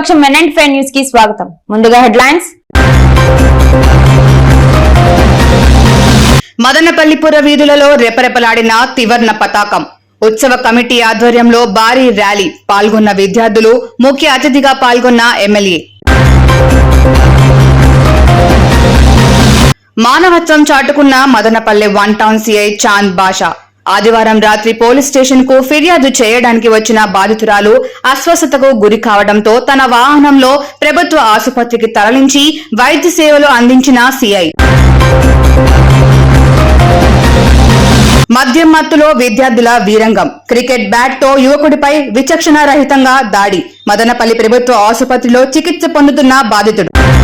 ప్రతిపక్షం men and five న్యూస్కి స్వాగతం. ముందుగా హెడ్లైన్స్. మదనపల్లిపుర వీధులలో రెపరెపలాడిన త్రివర్ణ పతాకం. ఉత్సవ కమిటీ ఆధ్వర్యంలో భారీ ర్యాలీ పాల్గొన్న విద్యార్థులు ముఖ్య అతిథిగా పాల్గొన్న ఎమ్మెల్యే. మానవత్వం చాటుకున్న Madanapalle one town CI Chand Basha. ఆదివారం రాత్రి పోలీస్ స్టేషన్కు ఫిర్యాదు చేయడానికి వచ్చిన బాధితురాలు అస్వస్థతకు గురి కావడంతో తన వాహనంలో ప్రభుత్వ ఆసుపత్రికి తరలించి వైద్య సేవలు అందించిన సిఐ. మద్యం మత్తులో విద్యార్థుల వీరంగం. క్రికెట్ బ్యాట్తో యువకుడిపై విచక్షణ రహితంగా దాడి. మదనపల్లి ప్రభుత్వ ఆసుపత్రిలో చికిత్స పొందుతున్న బాధితుడు.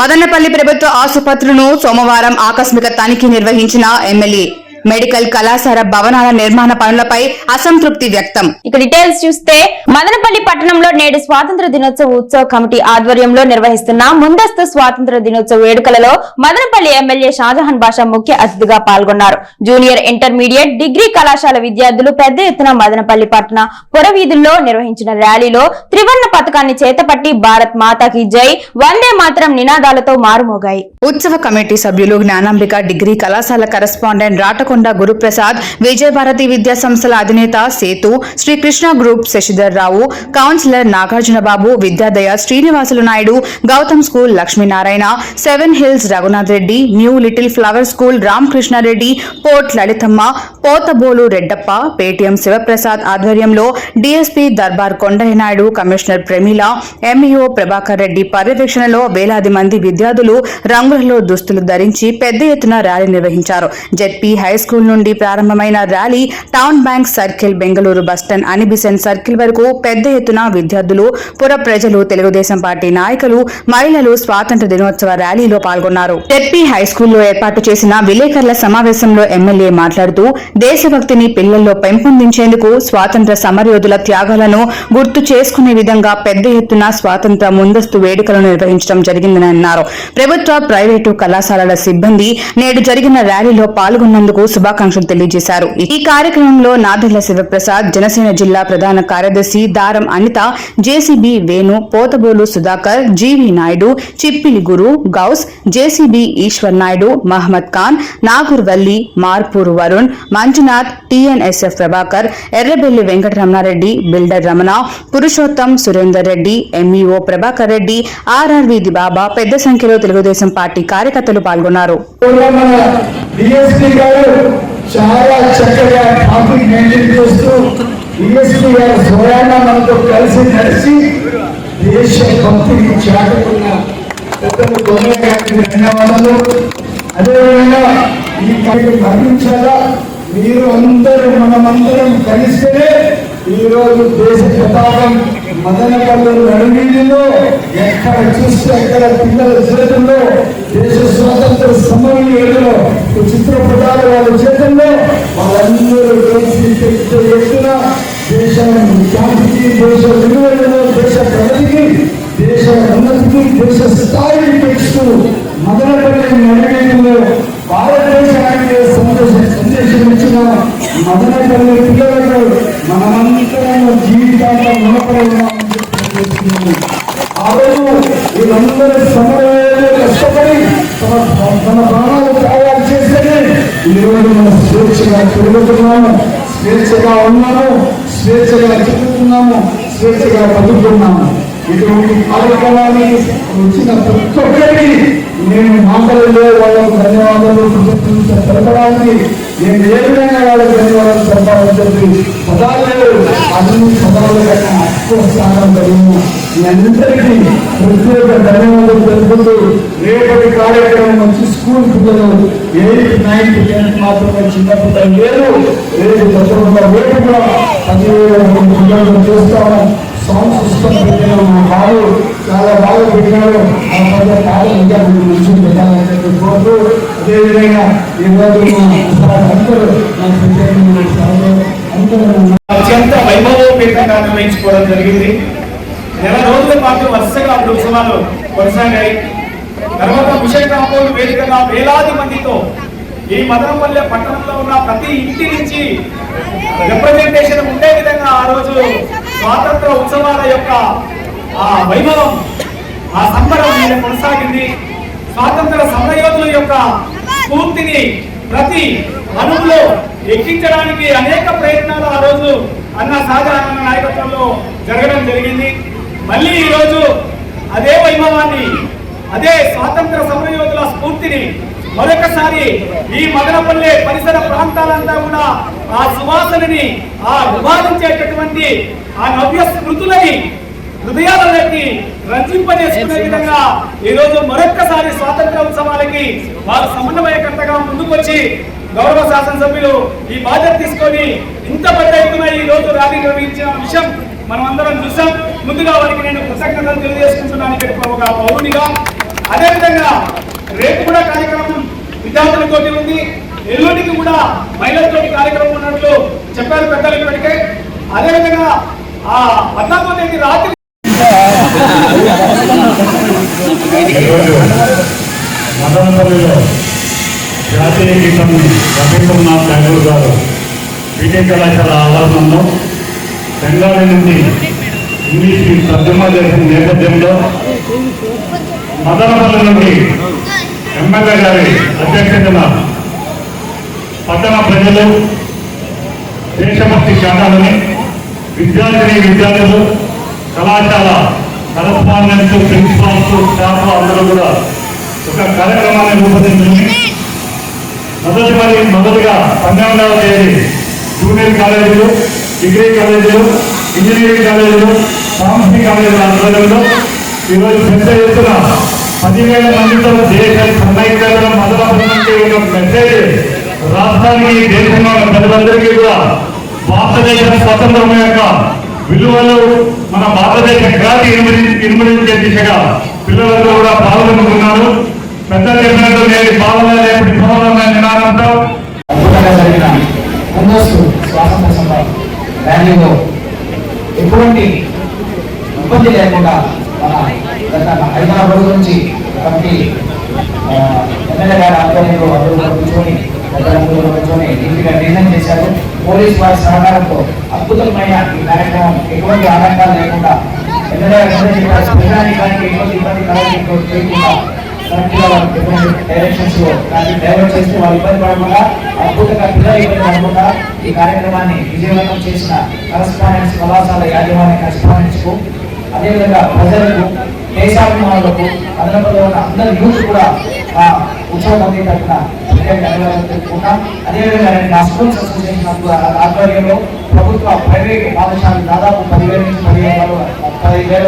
మదనపల్లి ప్రభుత్వ ఆసుపత్రులను సోమవారం ఆకస్మిక తనిఖీ నిర్వహించిన ఎమ్మెల్యే మెడికల్ కళాశాల భవనాల నిర్మాణ పనులపై అసంతృప్తి వ్యక్తం. ఇక డీటెయిల్స్ చూస్తే మదనపల్లి పట్టణంలో నేడు స్వాతంత్ర దినోత్సవ ఉత్సవ కమిటీ ఆధ్వర్యంలో నిర్వహిస్తున్న ముందస్తు స్వాతంత్ర దినోత్సవ వేడుకలలో మదనపల్లి ఎమ్మెల్యే షాజహాన్ బాషా ముఖ్య అతిథిగా పాల్గొన్నారు. జూనియర్ ఇంటర్మీడియట్ డిగ్రీ కళాశాల విద్యార్థులు పెద్ద ఎత్తున మదనపల్లి పట్టణ పురవీధుల్లో నిర్వహించిన ర్యాలీలో త్రివర్ణ పథకాన్ని చేతపట్టి భారత్ మాతాకి జై వందే మాత్రం నినాదాలతో మారుమోగాయి. ఉత్సవ కమిటీ సభ్యులు జ్ఞానాంబిక డిగ్రీ కళాశాల కరెస్పాండెంట్ రాటకొండ గురుప్రసాద్ విజయభారతి విద్యా సంస్థల అధినేత Sethu Srikrishna group Sasidhar Rao councillor Nagarjunababu Vidyadaya Srinivasulu Naidu Gautam school Lakshminarayana seven hills Raghunath Reddy new little flower school Ramakrishnareddy port Lalithamma Pothabolu Reddappa Paytm Sivaprasad ఆధ్వర్యంలో DSP Darbar Kondaiahnaidu commissioner Pramila MEO Prabhakar Reddy పర్యవేక్షణలో వేలాది మంది విద్యార్థులు రంగులలో దుస్తులు ధరించి పెద్ద ఎత్తున ర్యాలీ నిర్వహించారు. జెడ్పీ హై స్కూల్ నుండి ప్రారంభమైన rally town bank circle Bengaluru bus stand Annie Besant circle వరకు పెద్ద ఎత్తున విద్యార్థులు పుర ప్రజలు తెలుగుదేశం పార్టీ నాయకులు మహిళలు స్వాతంత్ర దినోత్సవ ర్యాలీలో పాల్గొన్నారు. జెడ్పీ హై స్కూల్లో ఏర్పాటు చేసిన విలేకరుల సమావేశంలో ఎమ్మెల్యే మాట్లాడుతూ దేశభక్తిని పిల్లల్లో పెంపొందించేందుకు స్వాతంత్ర సమరయోధుల త్యాగాలను గుర్తు చేసుకునే విధంగా పెద్ద ఎత్తున స్వాతంత్ర ముందస్తు వేడుకలను నిర్వహించడం జరిగిందని అన్నారు ప్రభుత్వ ప్రైవేటు కళాశాలల సిబ్బంది నేడు జరిగిన ర్యాలీలో పాల్గొన్నందుకు శుభాకాంక్షలు తెలియజేశారు. ఈ కార్యక్రమంలో నాదెళ్ళ శివప్రసాద్ జనసేన జిల్లా ప్రధాన కార్యదర్శి Daram Anitha JCB Venu Pothabolu Sudhakar GV Naidu Chippili Guru Gouse JCB Eshwar Naidu Mohammed Khan Nagur Valli Marpur Varun Manjunath TNSF Prabhakar Errabelli Venkataramanareddy builder Ramana Purushotham Surender Reddy MEO Prabhakar Reddy RRV Baba పెద్ద సంఖ్యలో Telugu Desam party కార్యకర్తలు పాల్గొన్నారు. చాలా చక్కగా topic maintain చేస్తూ DSP గారు స్వయాన మనతో కలిసి నడిచి దేశ భక్తిని చాటుకున్న పెద్దలు గొర్రె గారికి ధన్యవాదాలు అదేవిధంగా ఈ కార్యక్రమం మరణించాలా మీరు అందరూ మనమందరం కలిస్తేనే ఈరోజు దేశ ప్రతాపం మదనపల్లి నడుమీదిలో ఎక్కడ చూస్తే అక్కడ పిల్లల చేతుల్లో దేశ స్వాతంత్ర సమయంలో చిత్రపటాలు వాళ్ళ చేతుల్లో వాళ్ళందరూ కలిసి పెద్ద ఎత్తున దేశం శాంతికి దేశ విలువలను దేశ ప్రగతికి దేశ ఉన్నతికి దేశ స్థాయిని పెంచుతూ మదనపల్లి నడిమీదిలో భారతదేశానికి సందేశం సందేశం ఇచ్చిన మదనపల్లి పిల్లలకు మనమంతరం జీవితాంతం రుణపడి ఉన్నామని చెప్పి ఆ రోజు వీళ్ళందరూ సమయంలో కష్టపడి తమ తమ ప్రాణాలు త్యాగాలు చేస్తేనే ఈరోజు రోజు మనం స్వేచ్ఛగా తిరుగుతున్నాము. స్వేచ్ఛగా ఉన్నాము. స్వేచ్ఛగా తిరుగుతున్నాము. స్వేచ్ఛగా బతుకుతున్నాము. ఇటువంటి కార్యక్రమానికి వచ్చిన ప్రతి ఒక్కరికి నేను మాటలలో వాళ్ళకు ధన్యవాదాలు కృతజ్ఞతలు తెలపడానికి నేను ఏ ధన్యవాదాలు తెలపాలని చెప్పి పదాలు అన్ని పదాలు కన్నా అక్కువ స్థానం కలిగిన మీ అందరికీ ప్రత్యేక ధన్యవాదాలు తెలుపుతూ రేపటి కార్యక్రమం మంచి స్కూల్ పిల్లలు ఎయిత్ నైన్త్ టెన్త్ మాత్రమే చిన్న పిల్లలు లేరు. రేపు తప్పకుండా రేపు కూడా పదివేల పిల్లలు చేస్తాము. సౌండ్ సిస్టమ్ పెట్టిన మా బాలు చాలా బాగా పెట్టాడు ఆ పద పాట ఇంకా మీకు మంచి పెట్టాలని చెప్పి కోరుతూ అదేవిధంగా ఈరోజు మా అందరూ నా ప్రత్యేకమైన అందరూ అత్యంత వైభవోపేతంగా నిర్వహించుకోవడం జరిగింది. నెల రోజుల పాటు వరుసగా అప్పుడు ఉత్సవాలు కొనసాగాయి. తర్వాత విషయకాంపోలు వేదికగా వేలాది మందితో ఈ మదనపల్లె పట్టణంలో ఉన్న ప్రతి ఇంటి నుంచి రిప్రజెంటేషన్ ఉండే విధంగా ఆ రోజు స్వాతంత్ర ఉత్సవాల యొక్క ఆ వైభవం ఆ సంబరం మీద కొనసాగింది. స్వాతంత్ర సమరయోధుల యొక్క స్ఫూర్తిని ప్రతి అణువులో ఎక్కించడానికి అనేక ప్రయత్నాలు ఆ రోజు అన్న సాధారణ నాయకత్వంలో జరగడం జరిగింది. మళ్ళీ ఈ రోజు అదే వైభవాన్ని అదే స్వాతంత్ర సమరయోధుల స్ఫూర్తిని మరొకసారి ఈ మదనపల్లె పరిసర ప్రాంతాలంతా కూడా ఆ సువాసనని ఆ విభాదించేటటువంటి ఆ నవ్య స్మృతులని హృదయాలలోకి రంజింపజేసుకునే విధంగా ఈ రోజు మరొక్కసారి స్వాతంత్ర ఉత్సవాలకి వారు సమన్వయకర్తగా ముందుకొచ్చి గౌరవ శాసనసభ్యులు ఈ బాధ్యత తీసుకొని ఇంత పెద్ద ఎత్తున ఈ రోజు ర్యాలీ నిర్వహించిన విషయం మనం అందరం చూసాం. ముందుగా వారికి నేను కృతజ్ఞతలు తెలియజేసుకుంటున్నాను. ఇక్కడ ఒక పౌరునిగా. అదేవిధంగా రేపు కూడా కార్యక్రమం విద్యార్థులతోటి ఉంది. ఎల్లుండికి కూడా మహిళలతోటి కార్యక్రమం ఉన్నట్లు చెప్పారు పెద్దలు ఇప్పటికే. అదేవిధంగా ఆ పద్నాలుగో తేదీ రాత్రి ఈరోజు మదనపల్లిలో జాతీయ గీతం రవీంద్రనాథ్ ఠాగూర్ గారు బీటెక్ కళాశాల ఆవరణంలో బెంగాలీ నుండి ఇంగ్లీష్కి తర్జుమా చేసిన నేపథ్యంలో మదనపల్లి నుండి ఎమ్మెల్యే గారి అధ్యక్షతన పట్టణ ప్రజలు దేశభక్తి శాఖలని విద్యార్థిని విద్యార్థులు కళాశాల కరస్పాండెంట్ ప్రిన్సిపాల్స్ స్టాఫ్ అందరూ కూడా ఒక కార్యక్రమాన్ని రూపొందించింది. మొదటి మరి మొదటిగా పన్నెండవ తేదీ జూనియర్ కాలేజీలు డిగ్రీ కాలేజీలు ఇంజనీరింగ్ కాలేజీలు ఫార్మసీ కాలేజీల ఆధ్వర్యంలో ఈరోజు పెద్ద ఎత్తున పదివేల మందితో దేశ సమైక్యతను మొదలైనటువంటి ఒక మెసేజ్ రాష్ట్రానికి దేశంలో ప్రజలందరికీ కూడా భారతదేశం స్వతంత్రం యొక్క విలువలు మన భారతదేశ ఖ్యాతి ఇనుమడి ఇనుమడించే దిశగా పిల్లలందరూ కూడా పాల్గొనుకున్నారు పెద్ద చెప్పినట్టు నేను పాలన లేపటి పాలన నినాదంతో అద్భుతంగా జరిగిన ముందస్తు స్వాతంత్ర సభ ర్యాలీలో ఎటువంటి ఇబ్బంది లేకుండా మన గత హైదరాబాద్ రోజు నుంచి కమిటీ ఎమ్మెల్యే గారి ఆధ్వర్యంలో అందరూ కూర్చొని పెద్దలందరూ కూర్చొని నీటిగా డిజైన్ చేశారు. పోలీస్ వారి సహకారంతో అద్భుతమైన ఈ కార్యక్రమం ఎటువంటి ఆటంకాలు లేకుండా ఎమ్మెల్యే గారు అందరూ చెప్పారు ప్రజానికానికి ఎటువంటి ఇబ్బంది కలగకుండా కరెక్ట్గా వాళ్ళకి డైరెక్షన్స్లో దాన్ని డైవర్ట్ చేస్తూ వాళ్ళు ఇబ్బంది పడకుండా అద్భుతంగా పిల్లలు ఇబ్బంది పడకుండా ఈ కార్యక్రమాన్ని విజయవంతం చేసిన కరస్పాండెన్స్ కళాశాల యాజమాన్య కరస్పాండెన్స్కు అదేవిధంగా ప్రజలకు దేశాభిమానులకు అదనపులో ఉన్న అందరి యూత్ కూడా ఆ ఉత్సవ కమిటీ తెలుపుకుంటాం అదేవిధంగా నా స్కూల్స్ అసోసియేషన్ ఆధ్వర్యంలో ప్రభుత్వ ప్రైవేట్ పాఠశాలలు దాదాపు పదివేల నుంచి పదిహేను వేల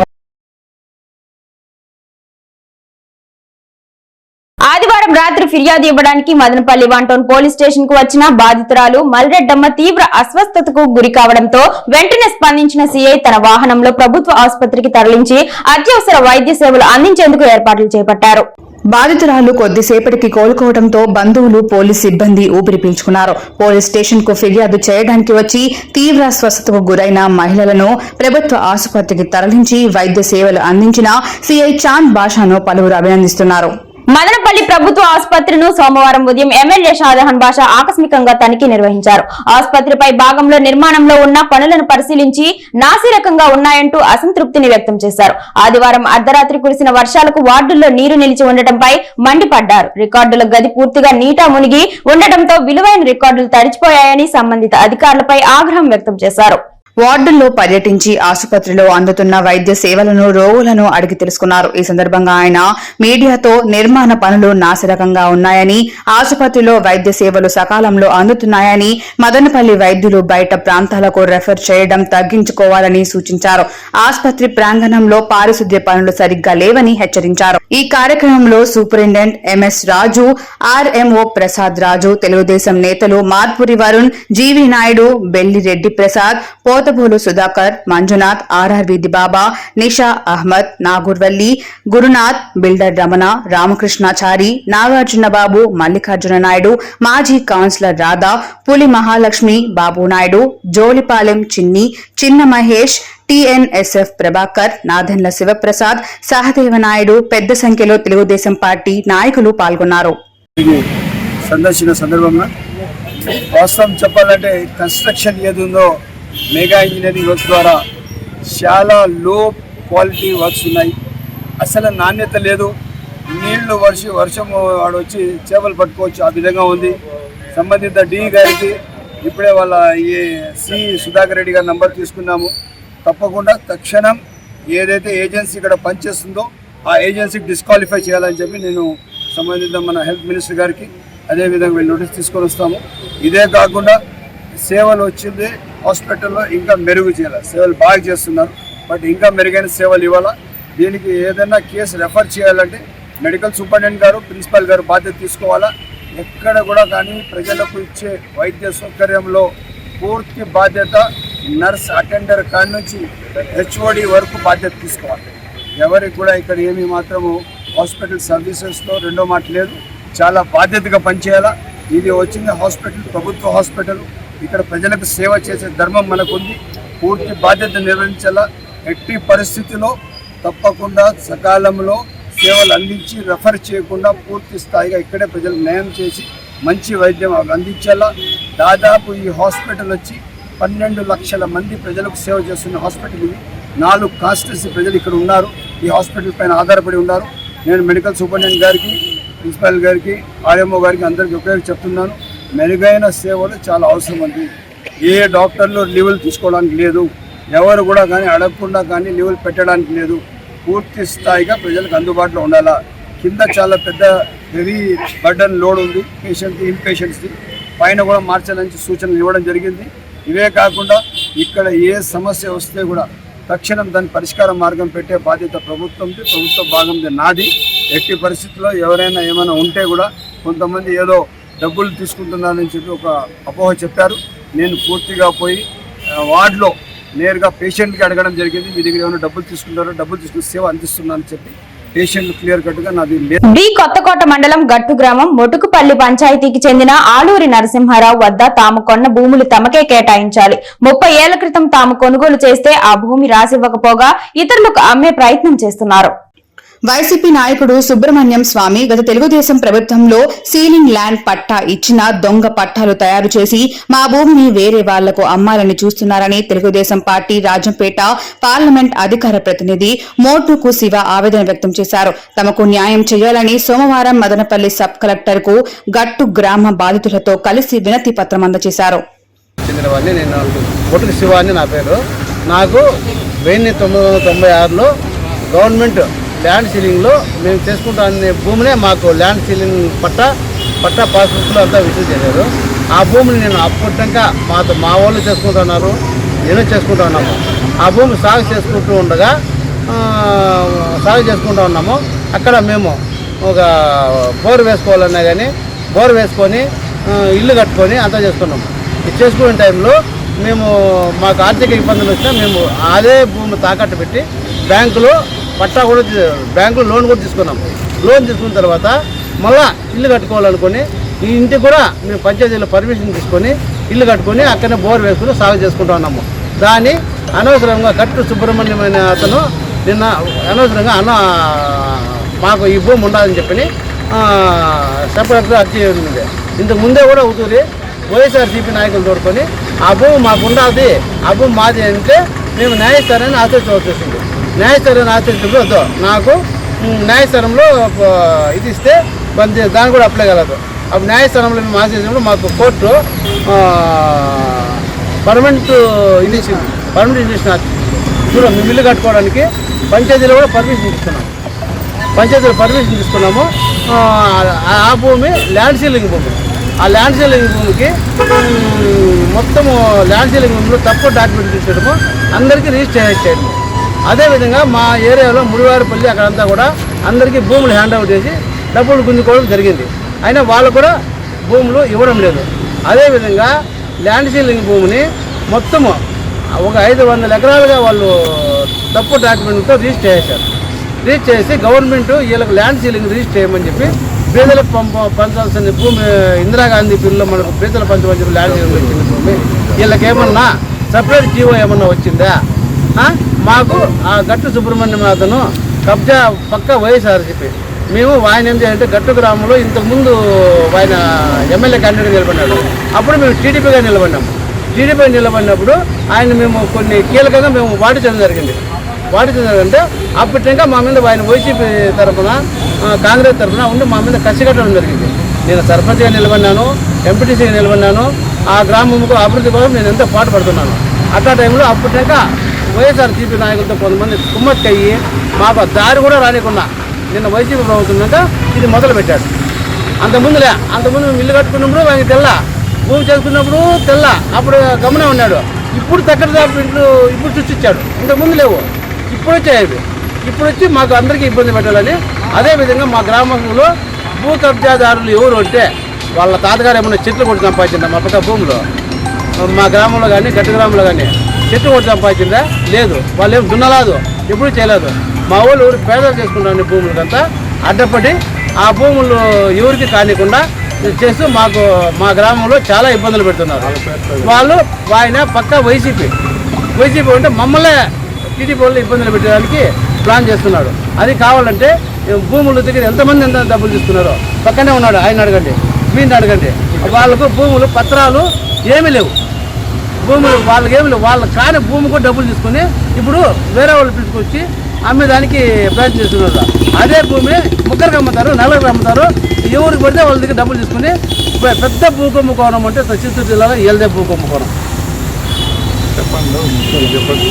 ఫిర్యాదు ఇవ్వడానికి మదనపల్లి వన్ టౌన్ పోలీస్ స్టేషన్కు వచ్చిన బాధితురాలు మల్రెడ్డమ్మ తీవ్ర అస్వస్థతకు గురి కావడంతో వెంటనే స్పందించిన సీఐ తన వాహనంలో ప్రభుత్వ ఆసుపత్రికి తరలించి అత్యవసర వైద్య సేవలు అందించేందుకు ఏర్పాట్లు చేపట్టారు. బాధితురాలు కొద్దిసేపటికి కోలుకోవడంతో బంధువులు పోలీస్ సిబ్బంది ఊపిరి పీల్చుకున్నారు. పోలీస్ స్టేషన్కు ఫిర్యాదు చేయడానికి వచ్చి తీవ్ర స్వస్థతకు గురైన మహిళలను ప్రభుత్వ ఆసుపత్రికి తరలించి వైద్య సేవలు అందించిన సీఐ చాంద్ బాషాను పలువురు అభినందిస్తున్నారు. మదనపల్లి ప్రభుత్వ ఆసుపత్రిను సోమవారం ఉదయం ఎమ్మెల్యే షాజహాన్ బాషా ఆకస్మికంగా తనిఖీ నిర్వహించారు. ఆసుపత్రిపై భాగంలో నిర్మాణంలో ఉన్న పనులను పరిశీలించి నాసిరకంగా ఉన్నాయంటూ అసంతృప్తిని వ్యక్తం చేశారు. ఆదివారం అర్ధరాత్రి కురిసిన వర్షాలకు వార్డుల్లో నీరు నిలిచి ఉండటంపై మండిపడ్డారు. రికార్డుల గది పూర్తిగా నీటా మునిగి ఉండటంతో విలువైన రికార్డులు తడిచిపోయాయని సంబంధిత అధికారులపై ఆగ్రహం వ్యక్తం చేశారు. వార్డుల్లో పర్యటించి ఆసుపత్రిలో అందుతున్న వైద్య సేవలను రోగులను అడిగి తెలుసుకున్నారు. ఈ సందర్భంగా ఆయన మీడియాతో నిర్మాణ పనులు నాసిరకంగా ఉన్నాయని ఆసుపత్రిలో వైద్య సేవలు సకాలంలో అందుతున్నాయని మదనపల్లి వైద్యులు బయట ప్రాంతాలకు రెఫర్ చేయడం తగ్గించుకోవాలని సూచించారు. ఆసుపత్రి ప్రాంగణంలో పారిశుద్ధ్య పనులు సరిగ్గా లేవని హెచ్చరించారు. ఈ కార్యక్రమంలో superintendent MS Raju RMO Prasad Raju Telugu Desam నేతలు Marpuri Varun GV Naidu Bellireddy Prasad Pothabolu Sudhakar Manjunath RR Baba Nisha Ahmed Nagurvalli Gurunath builder Ramana Ramakrishnachari Nagarjunababu Mallikarjuna Naidu మాజీ కౌన్సిలర్ రాధా పులి మహాలక్ష్మి బాబు నాయుడు జోలిపాలెం చిన్ని చిన్న మహేష్ టిఎన్ఎస్ఎఫ్ ప్రభాకర్ నాదెండ్ల శివప్రసాద్ సహదేవ నాయుడు పెద్ద సంఖ్యలో Telugu Desam party నాయకులు పాల్గొన్నారు. సందర్శన సందర్భంగా వాస్తవం చెప్పాలంటే కన్స్ట్రక్షన్ ఏది ఉందో మెగా ఇంజనీరింగ్ వర్క్ ద్వారా చాలా లో క్వాలిటీ వర్క్స్ ఉన్నాయి. అసలు నాణ్యత లేదు. నీళ్ళు వర్ష వర్షం వాడు వచ్చి చేపలు పట్టుకోవచ్చు. ఆ విధంగా ఉంది. సంబంధిత డి గారికి ఇప్పుడే వాళ్ళ ఈ సి సుధాకర్ రెడ్డి గారి నంబర్ తీసుకున్నాము. తప్పకుండా తక్షణం ఏదైతే ఏజెన్సీ ఇక్కడ పనిచేస్తుందో ఆ ఏజెన్సీకి డిస్క్వాలిఫై చేయాలని చెప్పి నేను సంబంధిత మన హెల్త్ మినిస్టర్ గారికి అదేవిధంగా వీళ్ళు నోటీస్ తీసుకొని వస్తాము. ఇదే కాకుండా సేవలు వచ్చింది. హాస్పిటల్లో ఇంకా మెరుగు చేయాలి. సేవలు బాగా చేస్తున్నారు. బట్ ఇంకా మెరుగైన సేవలు ఇవ్వాలా? దీనికి ఏదైనా కేసు రెఫర్ చేయాలంటే మెడికల్ సూపరింటెండెంట్ గారు ప్రిన్సిపాల్ గారు బాధ్యత తీసుకోవాలా? ఎక్కడ కూడా కానీ ప్రజలకు ఇచ్చే వైద్య సౌకర్యంలో పూర్తి బాధ్యత నర్స్ అటెండర్ కాడి నుంచి హెచ్ఓడి వరకు బాధ్యత తీసుకోవాలి. ఎవరికి కూడా ఇక్కడ ఏమీ మాత్రము హాస్పిటల్ సర్వీసెస్లో రెండో మాట లేదు. చాలా బాధ్యతగా పనిచేయాలా? ఇది వచ్చింది హాస్పిటల్ ప్రభుత్వ హాస్పిటల్. ఇక్కడ ప్రజలకు సేవ చేసే ధర్మం మనకుంది పూర్తి బాధ్యత నిర్వహించాలా ఎట్టి పరిస్థితిలో తప్పకుండా సకాలంలో సేవలు అందించి రెఫర్ చేయకుండా పూర్తి స్థాయిగా ఇక్కడే ప్రజలకు న్యాయం చేసి మంచి వైద్యం అందించేలా దాదాపు ఈ హాస్పిటల్ వచ్చి పన్నెండు లక్షల మంది ప్రజలకు సేవ చేస్తున్న హాస్పిటల్ ఇది. నాలుగు కాన్స్టిట్యూన్సీ ప్రజలు ఇక్కడ ఉన్నారు. ఈ హాస్పిటల్ పైన ఆధారపడి ఉన్నారు. నేను మెడికల్ సూపరింటెండెంట్ గారికి ప్రిన్సిపాల్ గారికి ఆర్ఎంఓ గారికి అందరికీ ఉపయోగం చెప్తున్నాను. మెరుగైన సేవలు చాలా అవసరం ఉంది ఏ డాక్టర్లు లీవులు తీసుకోవడానికి లేదు. ఎవరు కూడా కానీ అడగకుండా కానీ లీవులు పెట్టడానికి లేదు. పూర్తి స్థాయిగా ప్రజలకు అందుబాటులో ఉండాలా? కింద చాలా పెద్ద హెవీ బర్డన్ లోడ్ ఉంది. పేషెంట్ ఇన్ పేషెంట్స్ది పైన కూడా మార్చాలని సూచనలు ఇవ్వడం జరిగింది. ఇవే కాకుండా ఇక్కడ ఏ సమస్య వస్తే కూడా తక్షణం దాని పరిష్కార మార్గం పెట్టే బాధ్యత ప్రభుత్వంది. ప్రభుత్వ భాగంది నాది. ఎట్టి పరిస్థితుల్లో ఎవరైనా ఏమైనా ఉంటే కూడా కొంతమంది ఏదో డబ్బులు తీసుకుంటున్నానని చెప్పి ఒక అపోహ చెప్పారు. నేను పూర్తిగా పోయి వార్డులో నేరుగా పేషెంట్కి అడగడం జరిగింది. మీ దగ్గర ఏమైనా డబ్బులు తీసుకుంటారో? డబ్బులు తీసుకుని సేవ అందిస్తున్నానని చెప్పి పేషెంట్ క్లియర్ బి కొత్తకోట మండలం గట్టు గ్రామం మొటుకుపల్లి పంచాయతీకి చెందిన ఆలూరి నరసింహారావు వద్ద తాము కొన్న భూములు తమకే కేటాయించాలి. ముప్పై ఏళ్ళ క్రితం తాము కొనుగోలు చేస్తే ఆ భూమి రాసివ్వకపోగా ఇతరులకు అమ్మే ప్రయత్నం చేస్తున్నారు. వైసీపీ నాయకుడు సుబ్రహ్మణ్యం స్వామి గత తెలుగుదేశం ప్రభుత్వంలో సీలింగ్ ల్యాండ్ పట్టా ఇచ్చిన దొంగ పట్టాలు తయారు చేసి మా భూమిని వేరే వాళ్ళకు అమ్మాలని చూస్తున్నారని తెలుగుదేశం పార్టీ రాజంపేట పార్లమెంట్ అధికార ప్రతినిధి మోటుకు శివ ఆవేదన వ్యక్తం చేశారు. తమకు న్యాయం చేయాలని సోమవారం మదనపల్లి సబ్ కలెక్టర్కు గట్టు గ్రామ బాధితులతో కలిసి వినతి పత్రం అందజేశారు. నేను పొట్టుకు నా పేరు. నాకు వెయ్యి తొమ్మిది వందల తొంభై ఆరులో గవర్నమెంట్ ల్యాండ్ సీలింగ్లో మేము చేసుకుంటాం భూమినే మాకు ల్యాండ్ సీలింగ్ పట్ట పట్ట పాస్బుక్లో అంతా విషయం చేశారు. ఆ భూమిని నేను అప్పటిక మాతో మా వాళ్ళు చేసుకుంటున్నారు నేను చేసుకుంటా ఉన్నాము. ఆ భూమి సాగు చేసుకుంటూ ఉండగా సాగు చేసుకుంటూ ఉన్నాము. అక్కడ మేము ఒక బోర్ వేసుకోవాలన్నా కానీ బోర్ వేసుకొని ఇల్లు కట్టుకొని అంతా చేసుకున్నాము ఇది చేసుకునే టైంలో మేము మాకు ఆర్థిక ఇబ్బందులు వచ్చినా మేము అదే భూమి తాకట్టు పెట్టి బ్యాంకులో పట్టా కూడా బ్యాంకులో లోన్ కూడా తీసుకున్నాం. లోన్ తీసుకున్న తర్వాత మళ్ళా ఇల్లు కట్టుకోవాలనుకొని ఈ ఇంటికి కూడా మేము పంచాయతీలో పర్మిషన్ తీసుకొని ఇల్లు కట్టుకొని అక్కడనే బోర్ వేసుకుని సాగు చేసుకుంటా ఉన్నాము. దాన్ని అనవసరంగా కట్టు సుబ్రహ్మణ్యం అనే అతను నిన్న అనవసరంగా అన్న మాకు ఈ భూమి ఉండాలని చెప్పని సెపరేట్గా అర్జీ ఉంది ఇంతకు ముందే కూడా అవుతుంది వైఎస్ఆర్సీపీ నాయకులు తోడుకొని ఆ భూమి మాకు ఉండాలి ఆ భూమి మాది అంటే మేము న్యాయస్థానాన్ని ఆచరించవలసి వచ్చింది. న్యాయస్థానం ఆచరించడం వద్దు నాకు న్యాయస్థానంలో ఇది ఇస్తే బంద్ దాన్ని కూడా అప్లై కలదు. అప్పుడు న్యాయస్థానంలో మేము ఆచరించినప్పుడు మాకు కోర్టు పర్మనెంట్ ఇండిషన్ ఇచ్చింది పర్మనెంట్ ఇండిషన్ చూడండి మేము ఇల్లు కట్టుకోవడానికి పంచాయతీలో కూడా పర్మిషన్ ఇస్తున్నాం పంచాయతీలో పర్మిషన్ తీసుకున్నాము. ఆ, ఆ భూమి ల్యాండ్ సీలింగ్ భూమి. ఆ ల్యాండ్ సీలింగ్ భూమికి మొత్తము ల్యాండ్ సీలింగ్ భూమిలో తప్పు డాక్యుమెంట్ తీసేయడము అందరికీ రిజిస్టర్ చేయడము. అదేవిధంగా మా ఏరియాలో ముడివారిపల్లి అక్కడంతా కూడా అందరికీ భూములు హ్యాండ్ ఓవర్ చేసి డబ్బులు గుంజుకోవడం జరిగింది. అయినా వాళ్ళు కూడా భూములు ఇవ్వడం లేదు. అదేవిధంగా ల్యాండ్ సీలింగ్ భూమిని మొత్తము ఒక ఐదు వందల ఎకరాలుగా వాళ్ళు తప్పు డాక్యుమెంట్తో రిజిస్టర్ చేశారు. రిజిస్టర్ చేసి గవర్నమెంట్ వీళ్ళకి ల్యాండ్ సీలింగ్ రిజిస్టర్ చేయమని చెప్పి బీదలకు పంప పంచాల్సిన భూమి ఇందిరాగాంధీ పిల్లలు మనకు బీదలు పంచమని చెప్పి ల్యాండ్ సీలింగ్ వచ్చింది భూమి. వీళ్ళకి ఏమన్నా సపరేట్ జీవో ఏమన్నా వచ్చిందా? మాకు ఆ గట్టు సుబ్రహ్మణ్యం అతను కబ్జా పక్క వైఎస్ఆర్సీపీ. మేము ఆయన ఏం చేయాలంటే గట్టు గ్రామంలో ఇంతకుముందు ఆయన ఎమ్మెల్యే క్యాండిడేట్ నిలబడినాడు అప్పుడు మేము టీడీపీగా నిలబడినాము టీడీపీ నిలబడినప్పుడు ఆయన మేము కొన్ని కీలకంగా మేము వాడించడం జరిగింది. వాడించడం అంటే అప్పటిగా మా మీద ఆయన వైసీపీ తరఫున కాంగ్రెస్ తరఫున ఉండి మా మీద కసి కట్టడం జరిగింది. నేను సర్పంచ్గా నిలబడినాను ఎంపీటీసీగా నిలబడినాను ఆ గ్రామంకు అభివృద్ధి కోసం నేను ఎంతో పాటుపడుతున్నాను. అట్లా టైంలో అప్పటికా వైఎస్ఆర్సీపీ నాయకులతో కొంతమంది కుమ్మక్కయ్యి మాకు దారి కూడా రానికున్నా నిన్న వైసీపీ ప్రభుత్వం ఇది మొదలు పెట్టాడు అంతకుముందులే అంతకుముందు మేము ఇల్లు కట్టుకున్నప్పుడు ఆయన తెల్ల భూమి చేసుకున్నప్పుడు తెల్ల అప్పుడు గమనే ఉన్నాడు. ఇప్పుడు తగ్గడ ఇంట్లో ఇప్పుడు సృష్టించాడు. ఇంతకుముందు లేవు. ఇప్పుడు వచ్చాయి ఇప్పుడు వచ్చి మాకు అందరికీ ఇబ్బంది పెట్టాలని అదేవిధంగా మా గ్రామంలో భూ కబ్జాదారులు ఎవరు అంటే వాళ్ళ తాతగారు ఏమైనా చెట్లు కొట్టి సంపాదించిందా మా పక్క భూమిలో? మా గ్రామంలో కానీ గట్టు గ్రామంలో కానీ. చెట్టు ఒకటి సంపాదించిందా? లేదు. వాళ్ళు ఏం దున్నలాదు ఎప్పుడు చేయలేదు. మా వాళ్ళు పేదలు చేసుకుంటారు భూములకంతా అడ్డపడి ఆ భూములు ఎవరికి కానికుండా చేస్తూ మాకు మా గ్రామంలో చాలా ఇబ్బందులు పెడుతున్నారు. వాళ్ళు ఆయన పక్క వైసీపీ. వైసీపీ అంటే మమ్మల్ని టీడీపీ వాళ్ళు ఇబ్బందులు పెట్టడానికి ప్లాన్ చేస్తున్నాడు అది కావాలంటే భూములు భూముల దగ్గర ఎంతమంది ఎంత డబ్బులు తీసుకున్నారో పక్కనే ఉన్నాడు. ఆయన అడగండి. వీడిని అడగండి. వాళ్ళకు భూములు పత్రాలు ఏమీ లేవు. భూములు వాళ్ళకి ఏమి వాళ్ళ కాని భూమి కూడా డబ్బులు తీసుకొని ఇప్పుడు వేరే వాళ్ళు తీసుకొచ్చి అమ్మేదానికి ప్రయత్నం చేస్తున్నారు. అదే భూమి ముగ్గురికి అమ్ముతారు నలుగురికి అమ్ముతారు. ఎవరికి పడితే వాళ్ళ దగ్గర డబ్బులు తీసుకుని పెద్ద భూ కుంభకోణం అంటే చిత్తూరు జిల్లాలో ఎల్దే భూ చెప్పండి చెప్పండి.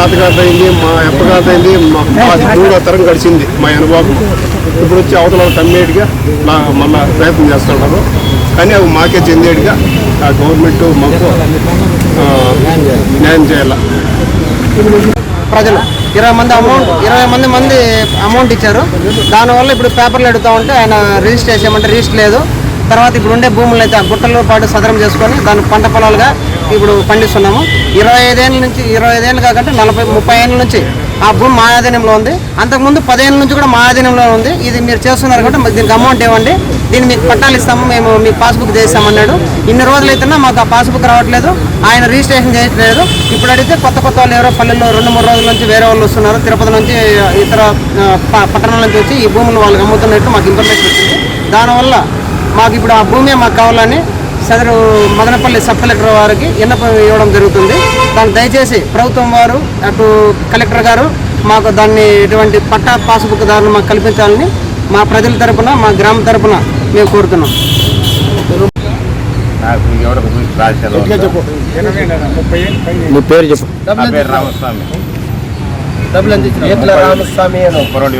మా అయింది మా అప్పగారిది అయింది మా మాది మూడో తరం గడిచింది మా అనుభవం ఇప్పుడు వచ్చి అవతల కమ్మేటిగా అమ్మేటిగా నా- మళ్ళీ ప్రయత్నం చేస్తున్నారు కానీ అవి మాకే చెందేటిగా ఆ గవర్నమెంట్ మాకు న్యాయం చేయాలి. ప్రజలు ఇరవై మంది అమౌంట్ ఇరవై మంది మంది అమౌంట్ ఇచ్చారు. దానివల్ల ఇప్పుడు పేపర్లు అడుగుతా ఉంటే ఆయన రిజిస్టర్ చేసామంటే రిజిస్టర్ లేదు. తర్వాత ఇప్పుడు ఉండే భూములు అయితే ఆ గుట్టలతో పాటు సదరం చేసుకొని దాని పంట పొలాలుగా ఇప్పుడు పండిస్తున్నాము. ఇరవై ఐదేళ్ళ నుంచి ఇరవై ఐదేళ్ళు కాకుండా నలభై ముప్పై ఏళ్ళ నుంచి ఆ భూమి మా ఆధీనంలో ఉంది అంతకుముందు పదేళ్ళ నుంచి కూడా మా ఆధీనంలో ఉంది. ఇది మీరు చేస్తున్నారు కాబట్టి మాకు దీనికి అమౌంట్ ఇవ్వండి. దీన్ని మీకు పట్టాలు ఇస్తాము. మేము మీకు పాస్బుక్ చేస్తామన్నాడు ఇన్ని రోజులు అయితేనా మాకు ఆ పాస్బుక్ రావట్లేదు. ఆయన రిజిస్ట్రేషన్ చేయట్లేదు. ఇప్పుడు అడిగితే కొత్త కొత్త వాళ్ళు ఎవరో పల్లెల్లో రెండు మూడు రోజుల నుంచి వేరే వాళ్ళు వస్తున్నారు. తిరుపతి నుంచి ఇతర ప- పట్టణాల నుంచి వచ్చి ఈ భూములు వాళ్ళకి అమ్ముతున్నట్టు మాకు ఇన్ఫర్మేషన్ వచ్చింది. దానివల్ల మాకు ఇప్పుడు ఆ భూమే మాకు కావాలని సదరు మదనపల్లి సబ్ కలెక్టర్ వారికి విన్నపం ఇవ్వడం జరుగుతుంది. దాన్ని దయచేసి ప్రభుత్వం వారు అటు కలెక్టర్ గారు మాకు దాన్ని ఎటువంటి పట్టా పాస్బుక్ దారులు మాకు కల్పించాలని మా ప్రజల తరపున మా గ్రామం తరపున మేము కోరుతున్నాం. నాకు ఎవడ గురించి రాశారు నీ పేరు చెప్పు. నా పేరు రామస్వామి. డబ్బులు ఎంత రామస్వామి ముప్పై రెండు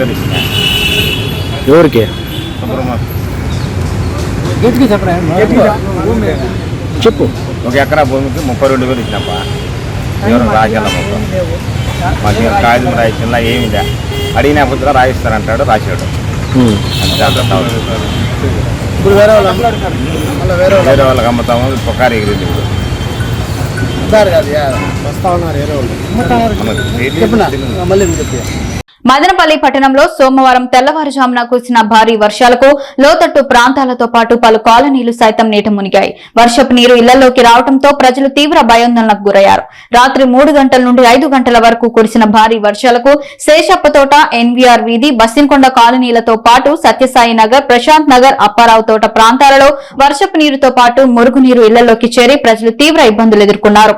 సుబ్రహ్మణ్యం చెప్పు. ఒక ఎకరా భూమికి ముప్పై రెండు వేలు ఇచ్చినప్ప ఎవరు రాశాల మొత్తం మాకు ఏం కాగితం రాయించినా ఏమి లే. అడిగిన బుద్ధిగా రాయిస్తారంటాడు రాశాడు. తవదు. ఇప్పుడు వేరే వాళ్ళు వేరే వాళ్ళు వేరే వాళ్ళకి అమ్ముతాము పొకారి ఎగిరింది ఇప్పుడు. వస్తా ఉన్నారు వేరే వాళ్ళు. మళ్ళీ చెప్పి. మదనపల్లి పట్టణంలో సోమవారం తెల్లవారుజామున కురిసిన భారీ వర్షాలకు లోతట్టు ప్రాంతాలతో పాటు పలు కాలనీలు సైతం నీట మునిగాయి. వర్షపు నీరు ఇళ్ళలోకి రావడంతో ప్రజలు తీవ్ర భయాందోళనకు గురయ్యారు. రాత్రి మూడు గంటల నుండి ఐదు గంటల వరకు కురిసిన భారీ వర్షాలకు శేషప్పతోట ఎన్వీఆర్ వీధి బస్సింకొండ కాలనీలతో పాటు సత్యసాయి నగర్ ప్రశాంత్ నగర్ అప్పారావు తోట ప్రాంతాలలో వర్షపు నీరుతో పాటు మురుగునీరు ఇళ్ళలోకి చేరి ప్రజలు తీవ్ర ఇబ్బందులు ఎదుర్కొన్నారు.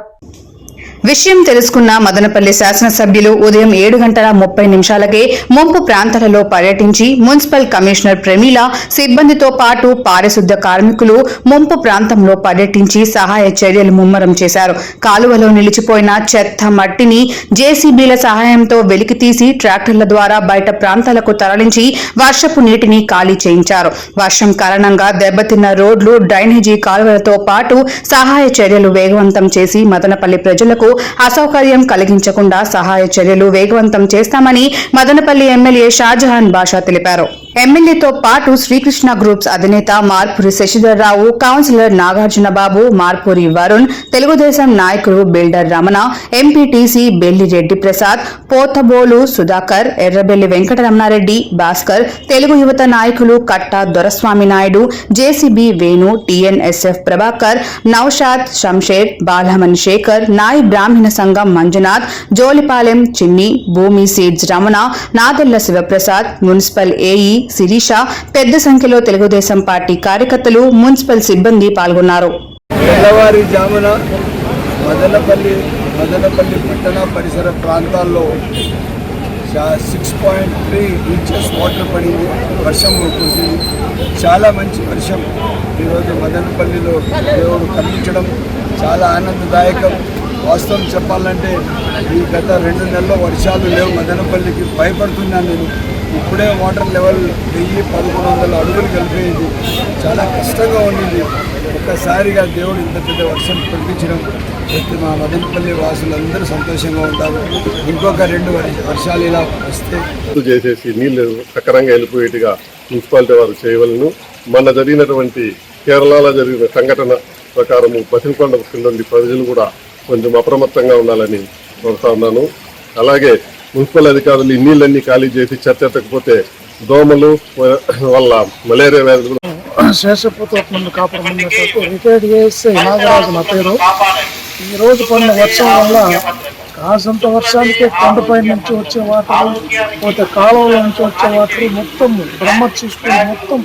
విషయం తెలుసుకున్న మదనపల్లి శాసనసభ్యులు ఉదయం ఏడు గంటల ముప్పై నిమిషాలకే ముంపు ప్రాంతాలలో పర్యటించి మున్సిపల్ కమిషనర్ ప్రమీల సిబ్బందితో పాటు పారిశుద్ధ్య కార్మికులు ముంపు ప్రాంతంలో పర్యటించి సహాయ చర్యలు ముమ్మరం చేశారు. కాలువలో నిలిచిపోయిన చెత్త మట్టిని జేసీబీల సహాయంతో వెలికి తీసి ట్రాక్టర్ల ద్వారా బయట ప్రాంతాలకు తరలించి వర్షపు నీటిని ఖాళీ చేయించారు. వర్షం కారణంగా దెబ్బతిన్న రోడ్లు డ్రైనేజీ కాలువలతో పాటు సహాయ చర్యలు వేగవంతం చేసి మదనపల్లి ప్రజలకు అసౌకర్యం కలిగించకుండా సహాయ చర్యలు వేగవంతం చేస్తామని మదనపల్లి ఎమ్మెల్యే షాజహాన్ బాషా తెలిపారు. ఎమ్మెల్యేతో పాటు శ్రీకృష్ణ గ్రూప్స్ అధినేత మార్పురి శశిధర్రావు కౌన్సిలర్ నాగార్జున బాబు మార్పురి వరుణ్ తెలుగుదేశం నాయకుడు బిల్డర్ రమణ ఎంపీటీసీ బెల్లి రెడ్డి ప్రసాద్ పోతబోలు సుధాకర్ ఎర్రబెల్లి వెంకటరమణారెడ్డి భాస్కర్ తెలుగు యువత నాయకులు కట్ట దొరస్వామి నాయుడు జేసీబీ వేణు టీఎన్ఎస్ఎఫ్ ప్రభాకర్ నౌషాద్ శంషేర్ బాలమణి శేఖర్ నాయి బ్రాహ్మణ సంఘం మంజునాథ్ జోలిపాలెం చిన్ని భూమి seeds Ramana Nadella Sivaprasad municipal AE Sirisha పెద్ద సంఖ్యలో తెలుగుదేశం పార్టీ కార్యకర్తలు మున్సిపల్ సిబ్బంది పాల్గొన్నారు. తెల్లవారుజామున మదనపల్లి మదనపల్లి పట్టణ పరిసర ప్రాంతాల్లో six point three inches water పడింది. వర్షం ఉంటుంది. చాలా మంచి వర్షం. ఈరోజు మదనపల్లిలో దేవుడు కనిపించడం చాలా ఆనందదాయకం. వాస్తవం చెప్పాలంటే ఈ గత రెండు నెలల్లో వర్షాలు లేవు. మదనపల్లికి భయపడుతున్నాను నేను. ఇప్పుడే వాటర్ లెవెల్ వెయ్యి పదకొండు వందల అడుగులు కలిపేది చాలా కష్టంగా ఉండింది ఒక్కసారిగా దేవుడు ఇంత పెద్ద వర్షం కురిపించడం ప్రతి మా మదనపల్లి వాసులందరూ సంతోషంగా ఉంటారు. ఇంకొక రెండు వర్షాలు ఇలా వస్తే పూర్తి చేసేసి నీళ్ళు సక్రంగా వెళ్ళిపోయేట్టుగా మున్సిపాలిటీ వారు చేయవలను. మొన్న జరిగినటువంటి కేరళలో జరిగిన సంఘటన ప్రకారము బసినకొండ కింద ప్రజలు కూడా కొంచెం అప్రమత్తంగా ఉండాలని కోరుతా ఉన్నాను. అలాగే మున్సిపల్ అధికారులు ఈ నీళ్ళన్నీ ఖాళీ చేసి చెత్త ఎత్తకపోతే దోమలు వల్ల మలేరియా వ్యాధులు శేషపుత్ర నుండి రిటైర్డ్ చేస్తే నాగరాజు నా పేరు. ఈ రోజు పడిన వర్షం వల్ల కాసంత వర్షానికి కొండపై నుంచి వచ్చే వాటర్ పోతే కాలువల నుంచి వచ్చే వాటర్ మొత్తం బ్రహ్మశిష్టు మొత్తం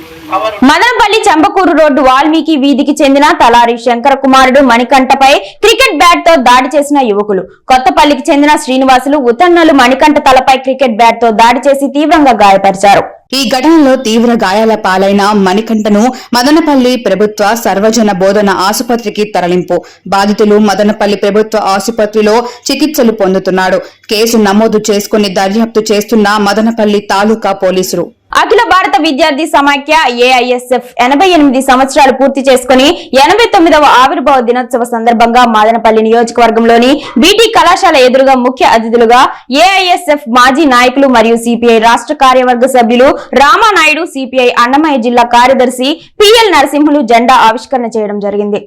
మదనపల్లి చంపకూరు రోడ్డు వాల్మీకి వీధికి చెందిన తలారి శంకర కుమారుడు మణికంఠపై క్రికెట్ బ్యాట్తో దాడి చేసిన యువకులు. కొత్తపల్లికి చెందిన శ్రీనివాసులు ఉత్తన్నలు మణికంఠ తలపై క్రికెట్ బ్యాట్తో దాడి చేసి తీవ్రంగా గాయపరిచారు. ఈ ఘటనలో తీవ్ర గాయాల పాలైన మణికంఠను మదనపల్లి ప్రభుత్వ సర్వజన బోధన ఆసుపత్రికి తరలింపు. బాధితులు మదనపల్లి ప్రభుత్వ ఆసుపత్రిలో చికిత్సలు పొందుతున్నాడు. కేసు నమోదు చేసుకుని దర్యాప్తు చేస్తున్న మదనపల్లి తాలూకా పోలీసులు. అఖిల భారత విద్యార్థి సమాఖ్య ఏఐఎస్ఎఫ్ ఎనభై ఎనిమిది సంవత్సరాలు పూర్తి చేసుకుని ఎనభై తొమ్మిదవ ఆవిర్భావ దినోత్సవ సందర్భంగా మాదనపల్లి నియోజకవర్గంలోని బీటీ కళాశాల ఎదురుగా ముఖ్య అతిథులుగా ఏఐఎస్ఎఫ్ మాజీ నాయకులు మరియు సిపిఐ రాష్ట్ర కార్యవర్గ సభ్యులు రామానాయుడు సిపిఐ అన్నమయ్య జిల్లా కార్యదర్శి పిఎల్ నరసింహులు జెండా ఆవిష్కరణ చేయడం జరిగింది.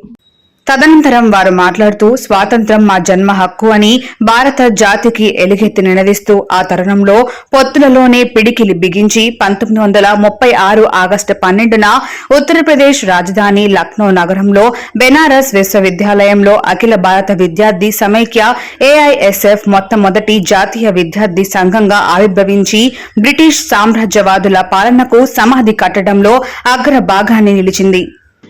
తదనంతరం వారు మాట్లాడుతూ స్వాతంత్రం మా జన్మ హక్కు అని భారత జాతికి ఎలుగెత్తి నినదిస్తూ ఆ తరుణంలో పొత్తులలోనే పిడికిలి బిగించి పంతొమ్మిది వందల ముప్పై ఆరు ఆగస్టు పన్నెండున ఉత్తరప్రదేశ్ రాజధాని లక్నో నగరంలో బెనారస్ విశ్వవిద్యాలయంలో అఖిల భారత విద్యార్థి సమైక్య ఏఐఎస్ఎఫ్ మొట్టమొదటి జాతీయ విద్యార్థి సంఘంగా ఆవిర్భవించి బ్రిటిష్ సామ్రాజ్యవాదుల పాలనకు సమాధి కట్టడంలో అగ్ర భాగాన్ని నిలిచింది.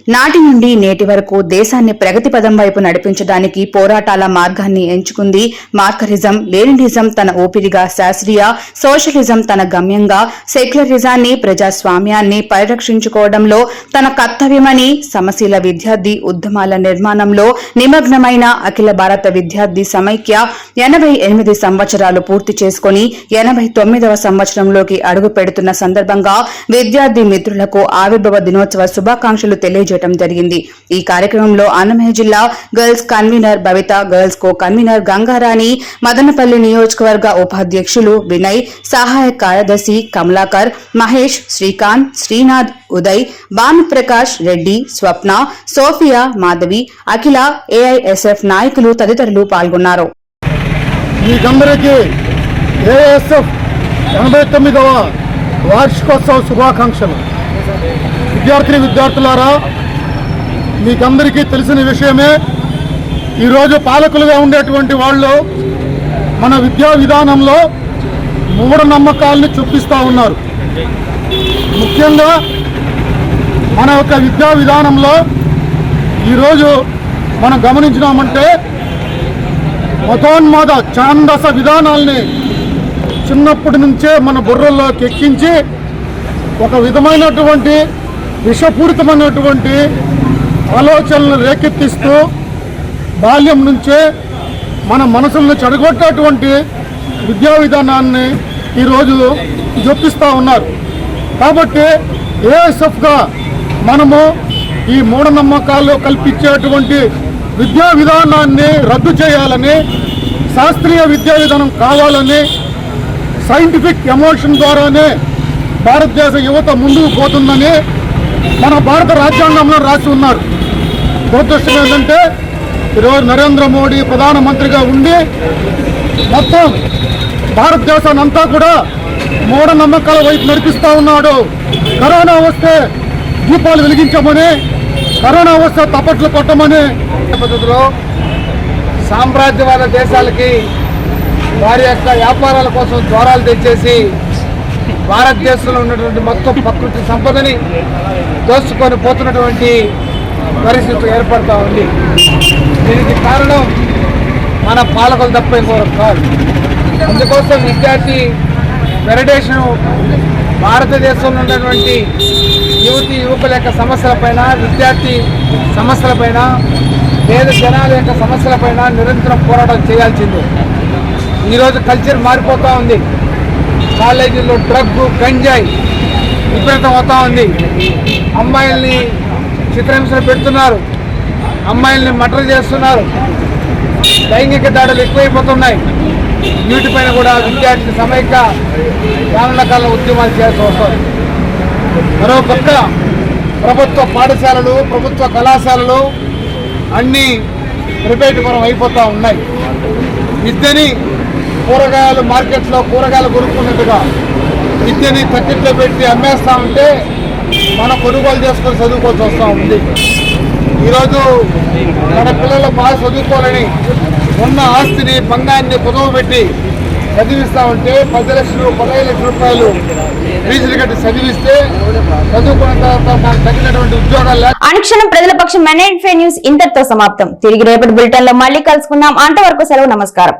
నాటి నుండి నేటి వరకు దేశాన్ని ప్రగతి పదం వైపు నడిపించడానికి పోరాటాల మార్గాన్ని ఎంచుకుంది మార్కరిజం లేనిజం తన ఊపిరిగా శాస్త్రీయ సోషలిజం తన గమ్యంగా సెక్యులరిజాన్ని ప్రజాస్వామ్యాన్ని పరిరక్షించుకోవడంలో తన కర్తవ్యమని సమశీల విద్యార్థి ఉద్యమాల నిర్మాణంలో నిమగ్నమైన అఖిల భారత విద్యార్థి సమైక్య ఎనభై ఎనిమిది సంవత్సరాలు పూర్తి చేసుకుని ఎనభై తొమ్మిదవ సంవత్సరంలోకి అడుగు పెడుతున్న సందర్భంగా విద్యార్థి మిత్రులకు ఆవిర్భవ దినోత్సవ శుభాకాంక్షలు తెలియజేయడం జరిగింది. ఈ కార్యక్రమంలో అన్నమయ్య జిల్లా girls convener Babitha girls co convener Gangarani Madanapalli నియోజకవర్గ ఉపాధ్యక్షులు వినయ్ సహాయ కార్యదర్శి కమలాకర్ మహేష్ శ్రీకాంత్ శ్రీనాథ్ ఉదయ్ భానుప్రకాష్ రెడ్డి స్వప్న సోఫియా మాధవి అఖిల ఏఐఎస్ఎఫ్ నాయకులు తదితరులు పాల్గొన్నారు. మీకందరికీ ఏఎస్ఎఫ్ ఎనభై తొమ్మిదవ వార్షికోత్సవ శుభాకాంక్షలు. విద్యార్థిని విద్యార్థులారా మీకందరికీ తెలిసిన విషయమే ఈరోజు పాలకులుగా ఉండేటువంటి వాళ్ళు మన విద్యా విధానంలో మూఢనమ్మకాల్ని చూపిస్తూ ఉన్నారు. ముఖ్యంగా మన యొక్క విద్యా విధానంలో ఈరోజు మనం గమనించినామంటే మతోన్మాద ఛాందస విధానాల్ని చిన్నప్పటి నుంచే మన బుర్రల్లోకి ఎక్కించి ఒక విధమైనటువంటి విషపూరితమైనటువంటి ఆలోచనలు రేకెత్తిస్తూ బాల్యం నుంచే మన మనసులను చెడగొట్టేటువంటి విద్యా విధానాన్ని ఈరోజు జొప్పిస్తూ ఉన్నారు. కాబట్టి ఏఎస్ఎఫ్గా మనము ఈ మూఢనమ్మకాలు కల్పించేటువంటి విద్యా విధానాన్ని రద్దు చేయాలని శాస్త్రీయ విద్యా విధానం కావాలని సైంటిఫిక్ ఎమోషన్ ద్వారానే భారతదేశ యువత ముందుకు పోతుందని మన భారత రాజ్యాంగంలో రాసి ఉన్నారు. దురదృష్టం ఏంటంటే ఈరోజు నరేంద్ర మోడీ ప్రధానమంత్రిగా ఉండి మొత్తం భారతదేశాన్ని అంతా కూడా మూఢనమ్మకాల వైపు నడిపిస్తూ ఉన్నాడు. కరోనా వస్తే దీపాలు వెలిగించమని కరోనా వస్తే తప్పట్లు కొట్టమని. పద్ధతిలో సామ్రాజ్యవాద దేశాలకి వారి యొక్క వ్యాపారాల కోసం ద్వారాలు తెచ్చేసి భారతదేశంలో ఉన్నటువంటి మొత్తం ప్రకృతి సంపదని దోచుకొని పోతున్నటువంటి పరిస్థితి ఏర్పడతా ఉంది. దీనికి కారణం మన పాలకులు తప్ప ఇంకొకరు కాదు. అందుకోసం విద్యార్థి ఫెడరేషన్ భారతదేశంలో ఉన్నటువంటి యువతి యువకుల యొక్క సమస్యలపైన విద్యార్థి సమస్యలపైన పేద జనాల యొక్క సమస్యలపైన నిరంతరం పోరాటం చేయాల్సిందే. ఈరోజు కల్చర్ మారిపోతూ ఉంది. కాలేజీల్లో డ్రగ్ గంజాయి విపరీతం అవుతూ ఉంది. అమ్మాయిల్ని చిత్రహింసలు పెడుతున్నారు. అమ్మాయిల్ని మటర్ చేస్తున్నారు. లైంగిక దాడులు ఎక్కువైపోతున్నాయి. వీటిపైన కూడా విద్యార్థి సమైక్య రానున్న ఉద్యమాలు చేయాల్సి వస్తుంది. మరో పక్క ప్రభుత్వ పాఠశాలలు ప్రభుత్వ కళాశాలలు అన్నీ ప్రిపేట్ పరం అయిపోతూ ఉన్నాయి. విద్యని కూరగాయలు మార్కెట్లో కూరగాయలు కొనుక్కున్నట్టుగా విద్యని తక్కిట్లో పెట్టి అమ్మేస్తా ఉంటే మనం కొనుగోలు చేసుకొని చదువుకోవాల్సి వస్తూ ఉంది. ఈరోజు మన పిల్లలు బాగా చదువుకోవాలని ఉన్న ఆస్తిని బంగారాన్ని పొదువు పెట్టి చదివిస్తా ఉంటే పది లక్షలు పదహైదు లక్షల రూపాయలు ఫీజులు కట్టి చదివిస్తే చదువుకున్న తర్వాత మనకు తగినటువంటి ఉద్యోగాలు అనుక్షణం ప్రజల పక్షం మెనైట్ న్యూస్ ఇంతటితో సమాప్తం. తిరిగి రేపటి బులెటిన్లో మళ్ళీ కలుసుకుందాం. అంతవరకు సెలవు నమస్కారం.